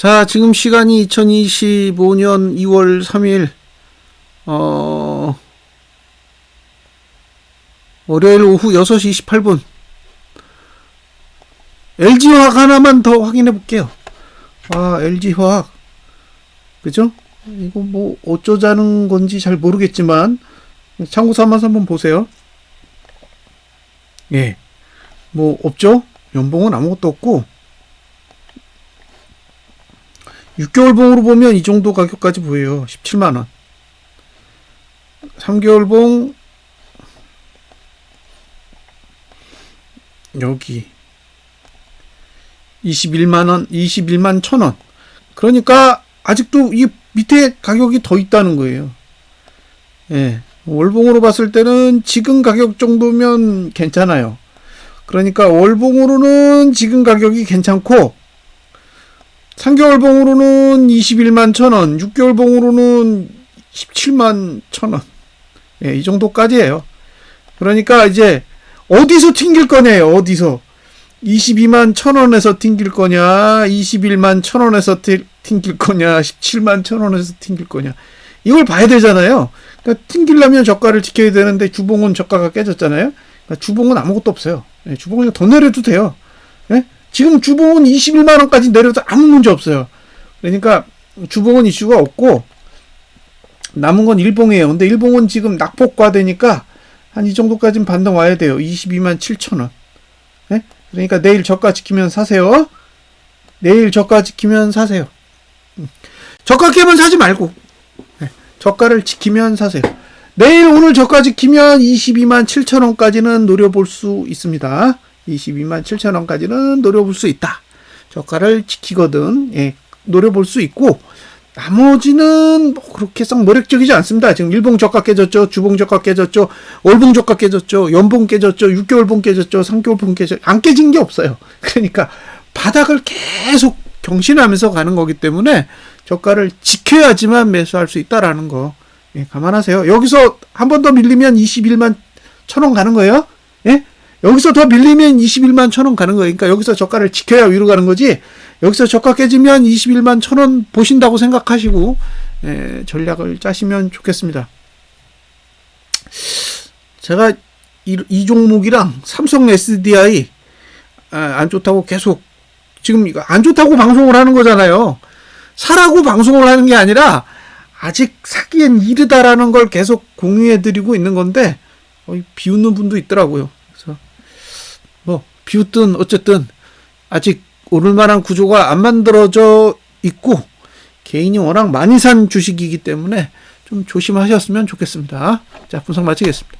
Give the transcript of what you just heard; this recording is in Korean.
자, 지금 시간이 2025년 2월 3일, 어, 월요일 오후 6시 28분. LG화학 하나만 더 확인해 볼게요. 아, LG화학. 그죠? 이거 뭐 어쩌자는 건지 잘 모르겠지만, 참고 삼아서 한번 보세요. 예. 뭐, 없죠? 연봉은 아무것도 없고, 6개월 봉으로 보면 이 정도 가격까지 보여요. 17만원. 3개월 봉, 여기. 21만원, 21만 1000원. 그러니까, 아직도 이 밑에 가격이 더 있다는 거예요. 예. 월봉으로 봤을 때는 지금 가격 정도면 괜찮아요. 그러니까 월봉으로는 지금 가격이 괜찮고 3개월 봉으로는 21만 1천원, 6개월 봉으로는 17만 1천원. 예, 이 정도까지예요. 그러니까 이제 어디서 튕길 거냐요, 어디서. 22만 1천원에서 튕길 거냐, 21만 1천원에서 튕길 거냐, 17만 1천원에서 튕길 거냐. 이걸 봐야 되잖아요. 그러니까 튕기려면 저가를 지켜야 되는데 주봉은 저가가 깨졌잖아요. 그러니까 주봉은 아무것도 없어요. 예, 주봉은 더 내려도 돼요. 예? 지금 주봉은 21만 원까지 내려도 아무 문제 없어요. 그러니까 주봉은 이슈가 없고 남은 건 일봉이에요. 근데 일봉은 지금 낙폭과 되니까 한 이 정도까지는 반등 와야 돼요. 22만 7천 원. 예? 그러니까 내일 저가 지키면 사세요. 내일 저가 지키면 사세요. 음. 저가 깨면 사지 말고 예, 저가를 지키면 사세요. 내일 오늘 저가 지키면 22만 7천 원까지는 노려볼 수 있습니다. 22만 7천 원까지는 노려볼 수 있다. 저가를 지키거든 예, 노려볼 수 있고 나머지는 뭐 그렇게 썩 노력적이지 않습니다. 지금 일봉 저가 깨졌죠, 주봉 저가 깨졌죠, 월봉 저가 깨졌죠, 연봉 깨졌죠, 6개월봉 깨졌죠, 3개월봉 깨졌죠. 안 깨진 게 없어요. 그러니까 바닥을 계속 경신하면서 가는 거기 때문에 저가를 지켜야지만 매수할 수 있다라는 거 예, 감안하세요. 여기서 한 번 더 밀리면 21만 천 원 가는 거예요. 예? 여기서 더 밀리면 21만 천 원 가는 거예요. 그러니까 여기서 저가를 지켜야 위로 가는 거지. 여기서 저가 깨지면 21만 천 원 보신다고 생각하시고 예, 전략을 짜시면 좋겠습니다. 제가 이, 이 종목이랑 삼성 SDI 아, 안 좋다고 계속 지금 이거 안 좋다고 방송을 하는 거잖아요. 사라고 방송을 하는 게 아니라 아직 사기엔 이르다라는 걸 계속 공유해 드리고 있는 건데 어, 비웃는 분도 있더라고요. 비웃든 어쨌든 아직 오를 만한 구조가 안 만들어져 있고 개인이 워낙 많이 산 주식이기 때문에 좀 조심하셨으면 좋겠습니다. 자, 분석 마치겠습니다.